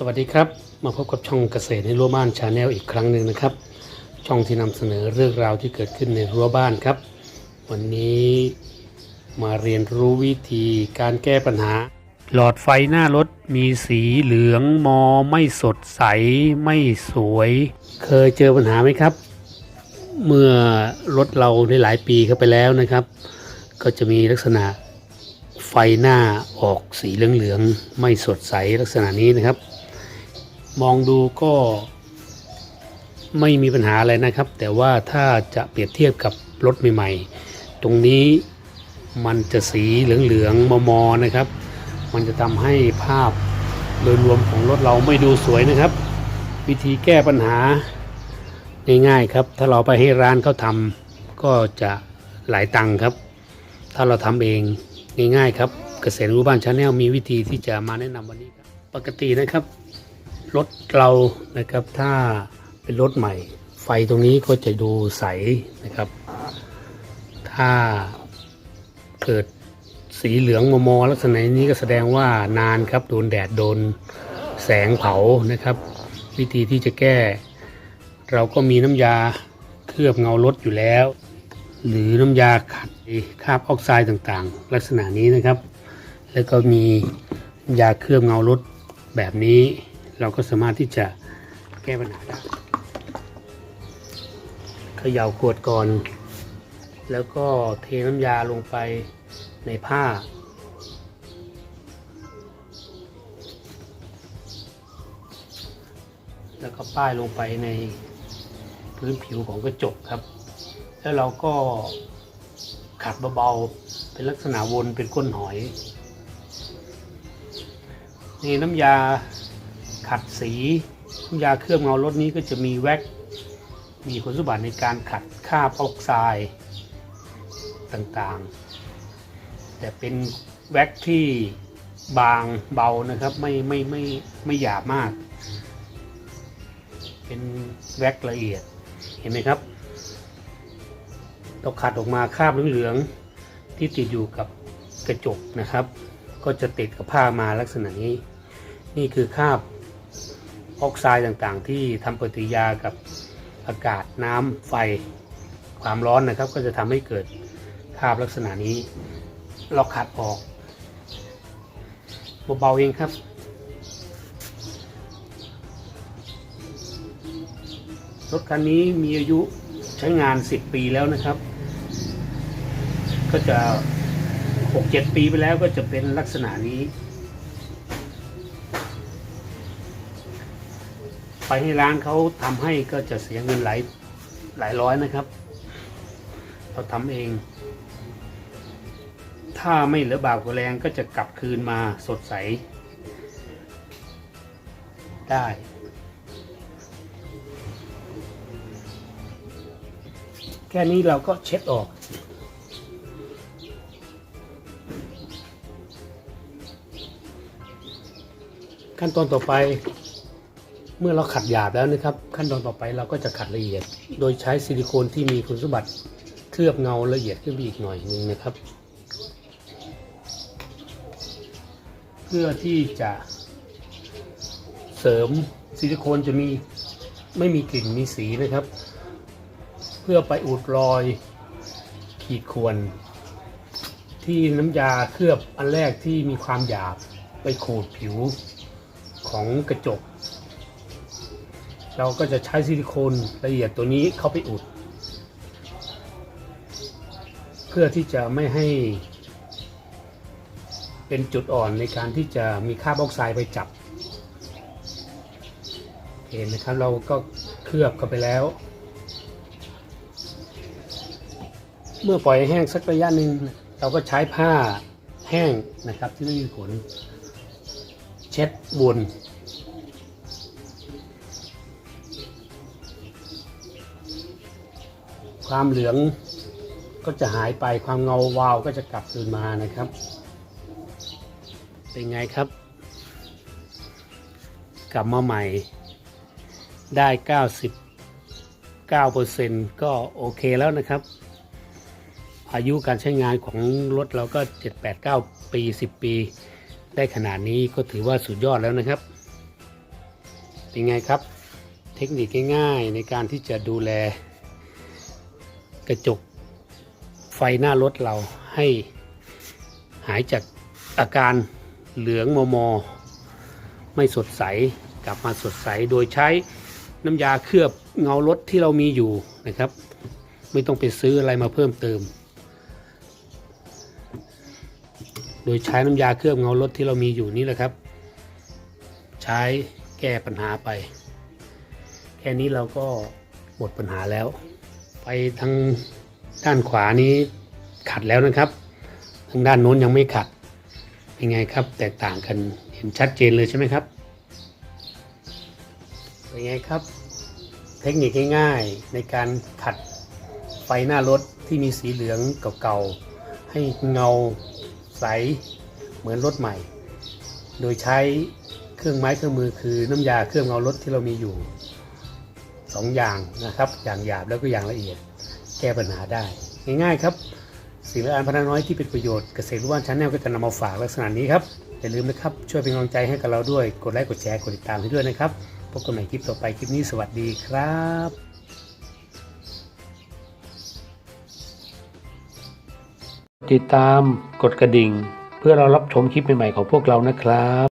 สวัสดีครับ มาพบกับช่องเกษตรในรั้วบ้านชาแนลอีกครั้งหนึ่งนะครับ ช่องที่นำเสนอเรื่องราวที่เกิดขึ้นในรั้วบ้านครับ วันนี้มาเรียนรู้วิธีการแก้ปัญหา หลอดไฟหน้ารถมีสีเหลืองมอไม่สดใสไม่สวย เคยเจอปัญหาไหมครับ เมื่อรถเราได้หลายปีเข้าไปแล้วนะครับ ก็จะมีลักษณะไฟหน้าออกสีเหลืองๆ ไม่สดใสลักษณะนี้นะครับ มองดูก็ไม่มีปัญหาอะไรนะครับ แต่ว่าถ้าจะเปรียบเทียบกับรถใหม่ๆ ตรงนี้มันจะสีเหลืองๆมอๆนะครับ มันจะทำให้ภาพโดยรวมของรถเราไม่ดูสวยนะครับ วิธีแก้ปัญหาง่ายๆครับ ถ้าเราไปให้ร้านเขาทำก็จะหลายตังค์ครับ ถ้าเราทำเองง่ายๆครับ เกษตรรู้บ้านชาแนลมีวิธีที่จะมาแนะนำวันนี้ครับ ปกตินะครับ รถเรานะครับถ้าเป็นรถใหม่ ไฟตรงนี้ก็จะดูใสนะครับ ถ้าเกิดสีเหลืองมอมอลักษณะนี้ก็แสดงว่านานครับโดนแดดโดนแสงเผานะครับ วิธีที่จะแก้ เราก็มีน้ำยาเคลือบเงารถอยู่แล้ว หรือน้ำยาขัดคราบออกไซด์ต่างๆ ลักษณะนี้นะครับ แล้วก็มียาเคลือบเงารถแบบนี้ เราก็สามารถที่จะแก้ปัญหาได้เขย่าขวดก่อน แล้วก็เทน้ำยาลงไปในผ้า แล้วก็ป้ายลงไปในพื้นผิวของกระจกครับ แล้วเราก็ขัดเบาๆ เป็นลักษณะวนเป็นก้นหอย นี่น้ำยา ขัดสียาเคลือบเงารถนี้ก็จะมีแว็ก มีคุณสมบัติในการขัดคราบออกไซด์ต่างๆ แต่เป็นแว็กที่บางเบานะครับไม่ไม่ไม่ไม่หยาบมาก เป็นแว็กละเอียดเห็นไหมครับเราขัดออกมาคราบเหลืองๆที่ติดอยู่กับกระจกนะครับ ก็จะติดกับผ้ามาลักษณะนี้ นี่คือคราบ ออกไซด์ต่างๆ ที่ทำปฏิกิริยากับอากาศน้ำไฟความร้อนนะครับ ก็จะทำให้เกิดคราบลักษณะนี้ เราขัดออกเบาๆเองครับรถคันนี้มีอายุใช้งาน 10 ปีแล้วนะครับ ก็จะ 6-7 ปีไปแล้วก็จะเป็นลักษณะนี้ ไปให้ร้านเขาทำให้ก็จะเสียเงินหลายหลายร้อยนะครับ เราทำเอง ถ้าไม่เหลือบากกว่าแรงก็จะกลับคืนมาสดใส ได้แค่นี้เราก็เช็ดออก ขั้นตอนต่อไป เมื่อเราขัดหยาบแล้วนะครับ ขั้นตอนต่อไปเราก็จะขัดละเอียด โดยใช้ซิลิโคนที่มีคุณสมบัติเคลือบเงาละเอียดขึ้นไปอีกหน่อยหนึงนะครับ เพื่อที่จะเสริมซิลิโคนจะมีไม่มีกลิ่นมีสีนะครับ เพื่อไปอุดรอยขีดข่วน ที่น้ำยาเคลือบอันแรกที่มีความหยาบไปขูดผิวของกระจก เราก็จะใช้ซิลิโคนละเอียดตัวนี้เข้าไปอุด เพื่อที่จะไม่ให้ เป็นจุดอ่อนในการที่จะมีคราบออกไซด์ไปจับเห็นนะครับเราก็เคลือบเข้าไปแล้ว เมื่อปล่อยแห้งสักระยะหนึ่งเราก็ใช้ผ้าแห้งนะครับที่ไม่มีขนเช็ดบน ความเหลืองก็จะหายไปความเงาวาวก็จะกลับคืนมานะครับ เป็นไงครับ กลับมาใหม่ ได้ 99%ก็โอเคแล้วนะครับ อายุการใช้งานของรถเราก็ 7 8 9 ปี 10 ปี ได้ขนาดนี้ก็ถือว่าสุดยอดแล้วนะครับ เป็นไงครับ เทคนิคง่ายๆในการที่จะดูแล กระจกไฟหน้ารถเราให้หายจากอาการเหลืองมอมอไม่สดใสกลับมาสดใสโดยใช้น้ำยาเคลือบเงารถที่เรามีอยู่นะครับ ไม่ต้องไปซื้ออะไรมาเพิ่มเติม โดยใช้น้ำยาเคลือบเงารถที่เรามีอยู่นี่แหละครับ ใช้แก้ปัญหาไป แค่นี้เราก็หมดปัญหาแล้ว ไปทางด้านขวานี้ขัดแล้วนะครับ ทางด้านโน้นยังไม่ขัดเป็นไงครับ แตกต่างกันเห็นชัดเจนเลยใช่ไหมครับเป็นไงครับ เทคนิคง่ายๆในการขัดไฟหน้ารถที่มีสีเหลืองเก่าๆให้เงาใสเหมือนรถใหม่ โดยใช้เครื่องไม้เครื่องมือคือน้ำยาเครื่องเงารถที่เรามีอยู่ สองอย่างนะครับ อย่างหยาบแล้วก็อย่างละเอียด แก้ปัญหาได้ ง่ายๆครับสิ่งละอันพนักน้อยที่เป็นประโยชน์เกษตรรู้บ้าชั้นแนลก็จะนำมาฝากลักษณะนี้ครับอย่าลืมนะครับ ช่วยเป็นกำลังใจให้กับเราด้วยกดไลค์กดแชร์กดติดตามให้ด้วยนะครับพบกันใหม่คลิปต่อไปคลิปนี้สวัสดีครับติดตามกดกระดิ่ง เพื่อเรารับชมคลิปใหม่ๆของพวกเรานะครับ